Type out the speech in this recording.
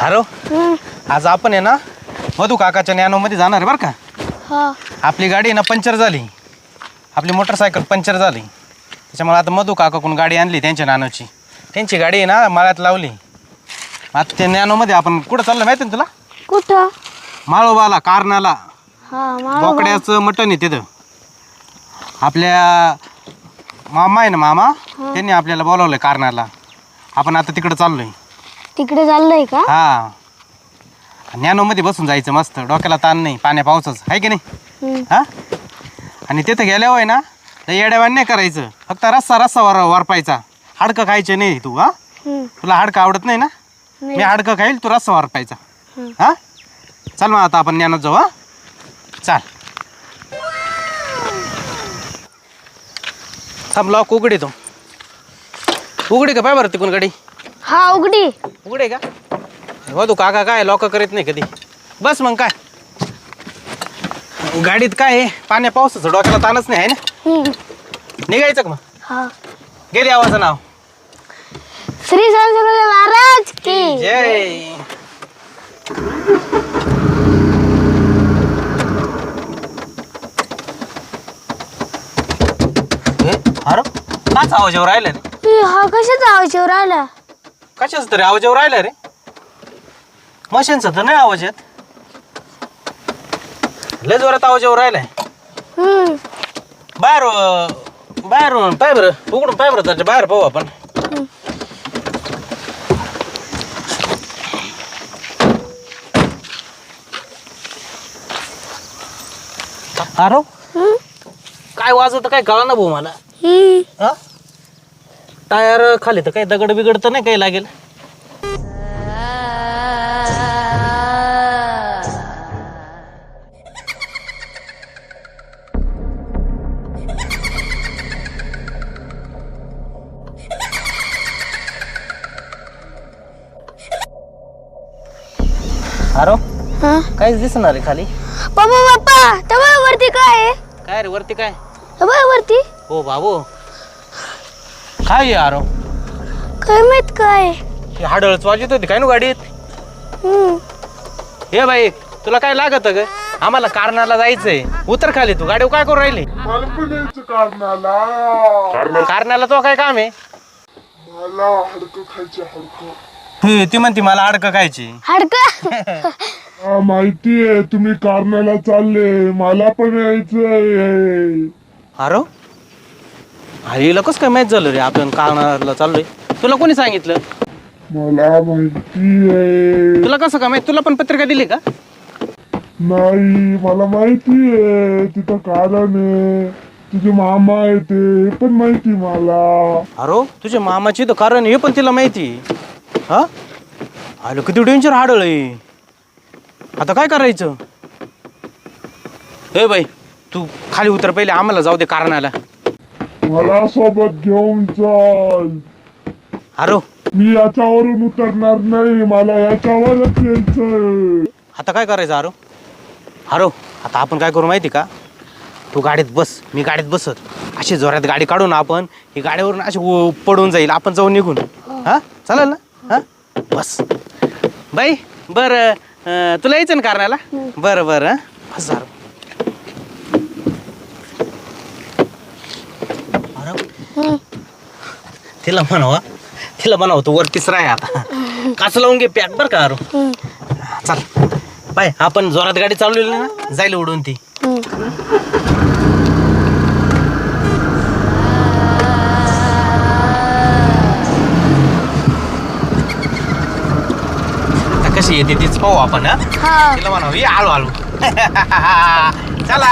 Hello? आज आपण आहे ना मधू काकाच्या नॅनोमध्ये जाणार आहे बरं का? हा. आपली गाडी आहे ना पंक्चर झाली. आपली मोटरसायकल पंक्चर झाली. त्याच्यामुळे आता मधू काकाकडून गाडी आणली त्यांच्या नानोची. त्यांची गाडी आहे ना माळ्यात लावली. आता त्या नॅनोमध्ये आपण कुठं चाललं माहिती ना तुला? कुठं? माळोबाला कारणाला. हा माळोबा. बोकड्याचं मटण आहे तिथं. आपल्या मामा आहे ना मामा? त्यांनी आपल्याला बोलावलंय कारणाला. आपण आता तिकडं चाललोय. तिकडे चाललंय का? हा. नॅनोमध्ये बसून जायचं मस्त. डोक्याला ताण नाही पाण्या पावसाच. आहे की नाही? हा? आणि तिथं गेल्यावर आहे ना तर येड्यावान नाही करायचं. फक्त रस्सा रस्सा वर वारपायचा हाडकं खायचे नाही तू हा? तुला हाडकं आवडत नाही ना. मी हाडकं खाईल तू रस्सा वारपायचा. हा? चल मग आता आपण ज्ञानात जाऊ हा? चाल. थांब लॉक उघडी तो. उघडी का पाय बरं तिकून गाडी? हा उघडी. उघडे का? हो तू काका काय लॉक करीत नाही कधी? बस मग काय? गाडीत काय आहे? पाण्या पावसाचं डोक्याला ताणच नाही आहे ना? हम्म, निघायचं का मग? हा. गेली आवाजं नाव. श्री संस्कृत महाराज की. जय. अरे काच आवाज येऊ राहिला हा कशाचा आवाज येऊ राहिला कशाच तरी आवाज येऊ राहिला रे? मशीनचा तर नाही आवाज येत. लय जोरात आवाज येऊ राहिलाय. हम्म, बाहेर अं, बाहेर अं, पाय बरं उघडून पाय बरं त्याच्या बाहेर पाहू आपण. अरे हम्म, काय वाजत काय कळा ना भाऊ मला? हम्म. हा? टायर खाली तर काही दगड बिगड तर नाही काही लागेल. अरे हा? काहीच दिसणार आहे खाली. पप्पा पप्पा तबा वरती काय आहे? काय रे वरती काय? तबा वरती हो बाबू. काय आरो काय माहीत काय? ही हाडळच वाजत होती काय नु गाडीत? हम्म, हे बाई तुला काय लागत ग? आम्हाला कारणाला जायचंय. उतर खाली तू गाडी काय करू राहिली? मला पण यायचं कारणाला. कारणाला? तो काय काम आहे? मला हडकं खायचे हडकं. हे, ती म्हणती मला अडकं खायची. हाडका? हा माहिती आहे तुम्ही कारणाला चालले. मला पण यायचंय. अरे आईला कसं काय माहीत झालं रे? आपण कारणाला चाललोय तुला कोणी सांगितलं? मला माहिती आहे. तुला कसं काय माहीत? तुला पण पत्रिका दिली का? नाही मला माहिती आहे. तिथं कारण आहे. तुझे मामा आहे ते पण माहिती मला. अरे तुझ्या मामाची तर कारण हे पण तिला माहिती हा? आलं किती डेंजर हाडळ आता काय करायचं? हे बाई तू खाली उतर पहिले. आम्हाला जाऊ दे कारणाला. मला सोबत घेऊन चल. अरे. मी याच्यावरून उतरणार नाही मला याच्यावरच यायचंय. आता काय करायचं आरो आरो आता आपण काय करू माहिती का? तू गाडीत बस मी गाडीत बसत. अशी जोरात गाडी काढू ना आपण ही गाडीवरून अशी उ- पडून जाईल. आपण जाऊन निघून. हा? चालेल ना? हा? बस. बाई बरं अं, तुला यायचं ना कारणाला बरं बरं हं? बस आरो आरो, हम्म, तिला म्हणावा. तिला म्हणावं तू वरतीच राह आता. काच लावून घे पॅक बरं का हम्म, चल. बाय आपण जोरात गाडी चालवली ना जाईल उडून ती. आता कशी येते तीच पाहू आपण हा? हा. तिला म्हणावं ये आलो आलो. चला.